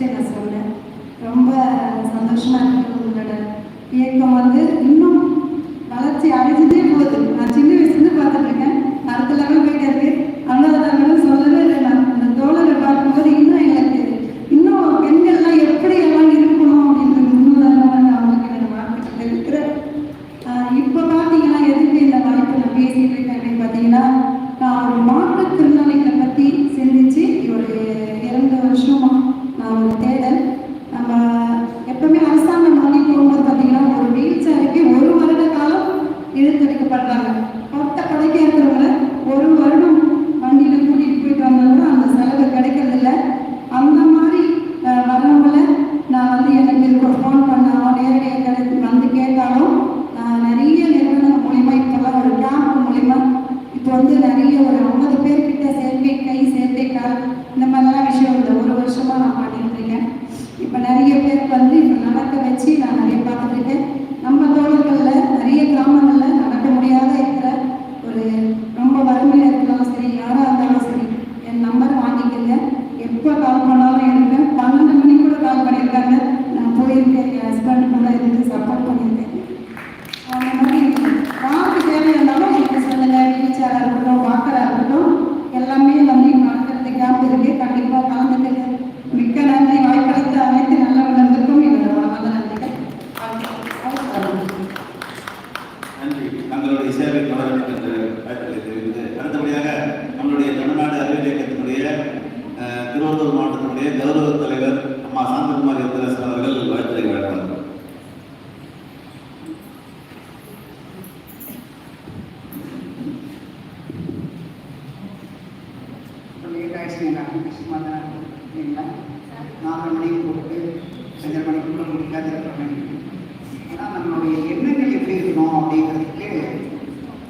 நான் சொன்னேன் ரொம்ப சந்தோஷமா இருக்குது உங்களோட இயக்கம் வந்து இன்னும் ஒரு ஃபோன் பண்ணாலும் நேரடி எங்களுக்கு வந்து கேட்டாலும் நிறைய நிறுவனம் மூலிமா இப்போல்லாம் ஒரு கேம்ப் மூலிமா இப்போ வந்து நிறைய ஒரு ஐம்பது பேர்கிட்ட செயற்கை கை செயற்கை கால் இந்த மாதிரிலாம் விஷயம் இந்த ஒரு வருஷமாக நான் பண்ணிட்டு இருக்கேன். லேட் சும்மா கஷ்டமாக தான் இல்லைங்களா நாலரை மணிக்கு போட்டு அஞ்சரை மணிக்குள்ள முடிக்காது இருக்கணும் ஆனால் நம்மளுடைய எண்ணங்கள் எப்படி இருக்கணும் அப்படிங்கிறதுக்கு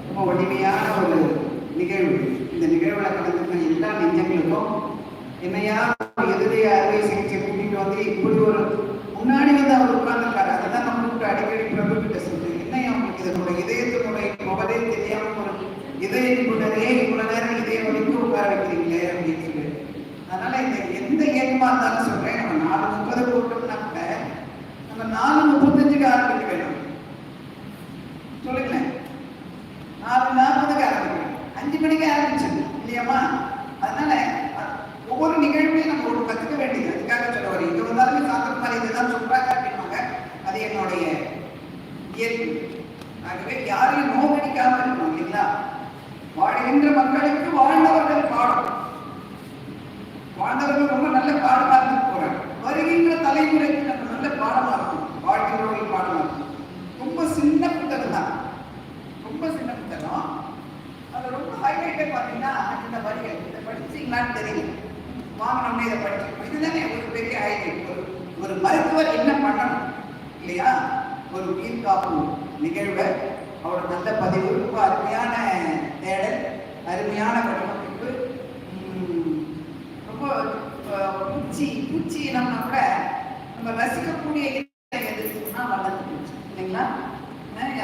ரொம்ப வலிமையான ஒரு நிகழ்வு இந்த நிகழ்வில் கலந்துக்கிற எல்லா நெஞ்சங்களுக்கும் என்னையா எதிரே அறுவை சிகிச்சை கூட்டிட்டு வந்து இப்படி ஒரு முன்னாடி வந்து அவர் உட்கார்ந்துருக்காரு. அதை தான் நம்மளுக்கு அடிக்கடி பிரபு கிட்ட சொல்றேன். என்னையா உங்களுக்கு இதனுடைய இதயத்தினுடைய முகதே தெரியாம ஒரு இதய நிபுணரையே இவ்வளவு நேரம் இதய வரைக்கும் உட்கார வைக்கிறீங்களே அப்படின்னு சொல்லி அதனால இந்த எந்த இருந்தாலும் சொல்றேன் நம்ம நாலு முப்பது போட்டோம்னா கூட நம்ம நாலு முப்பத்தஞ்சுக்கு ஆரம்பிக்க வேணும் சொல்லுங்களேன். நாலு நாற்பதுக்கு ஆரம்பிக்கணும். அஞ்சு மணிக்கு ஆரம்பிச்சிடணும் இல்லையாம்மா? அதனால ஒவ்வொரு நிகழ்வையும் நம்ம ஒரு கற்றுக்க வேண்டியது. அதுக்காக சொல்ல வரேன். இது வந்தாலுமே சாத்திரம் இதுதான் சொல்றாங்க என்னன்னு படிச்சீங்களான்னு தெரியல. வாங்கினோம்னே இதை படிச்சோம் இதுதானே ஒரு பெரிய ஹைலைட் ஒரு ஒரு மருத்துவர் என்ன பண்ணணும்? இல்லையா? ஒரு உயிர் காப்பு நிகழ்வை. அவரோட நல்ல பதிவு. ரொம்ப அருமையான தேடல். அருமையான வடிவமைப்பு ரொம்ப பூச்சி பூச்சி இனம்னா கூட நம்ம ரசிக்கக்கூடிய இடம் வளர்ந்து இல்லைங்களா?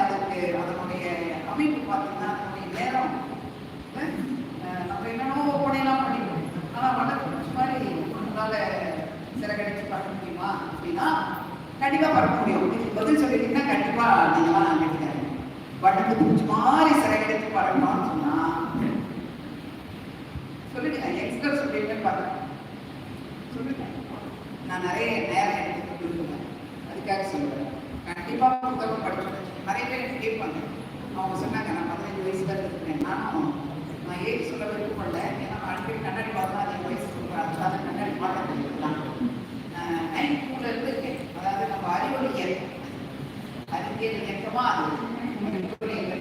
அதுக்கு அதனுடைய அமைப்பு பார்த்தீங்கன்னா அதனுடைய நேரம் அஹ் நம்ம என்னென்னவோ போனெல்லாம் பண்ணிடுவோம் ஆனால் வளர்ந்து பூச்சி மாதிரி உங்களால சிறகடிச்சு பண்ண முடியுமா? அப்படின்னா கண்டிப்பா பார்க்க முடியும். இதுக்கு பதில் சொல்லிட்டீங்கன்னா கண்டிப்பா நான் நினைக்கிறேன் வட்டத்து பூச்சி மாதிரி சிறகடிச்சு பறக்கணும்னு சொன்னா சொல்லுங்க. எக்ஸ்ட்ரா சொல்லிட்டு பார்த்தேன் சொல்லுங்க. நான் நிறைய நேரம் எடுத்து கொடுக்குறேன் அதுக்காக சொல்லுவேன் கண்டிப்பா புத்தகம் படிச்சோம் நிறைய பேர் எனக்கு கேட்பாங்க. அவங்க சொன்னாங்க நான் பதினஞ்சு வயசுல இருக்கிறேன் நானும் நான் ஏஜ் சொல்ல விருப்பப்படல? ஏன்னா அடிக்கடி கண்ணாடி பார்த்து அது வயசு சொல்றேன் அதனால கண்ணாடி பார்க்க முடியலாம் நைன் டூல இருந்து இருக்கேன் அதாவது நம்ம அறிவொழியல் அறிவியல் இயக்கமா அது அறிவொழியல்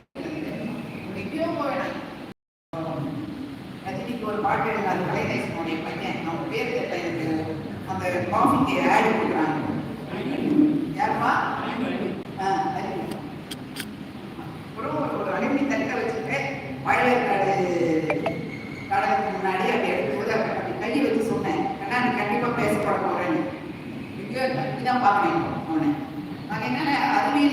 எங்கேயோ போயிடும் ரஜினிக்கு ஒரு பாட்டு எழுதாரு கலைநேசனுடைய பையன். அவன் பேர் கேட்ட எனக்கு அந்த காஃபிக்கு ஆடி கொடுக்குறாங்க. யாருமா ஆ, அப்புறம் ஒரு அலுமினி தட்டை வச்சுட்டு கடலுக்கு முன்னாடி அப்படி எடுக்கும்போது அப்படி வச்சு சொன்னேன். அண்ணா நீ பேசப்பட போறேன்னு. இதான் பார்க்கணும்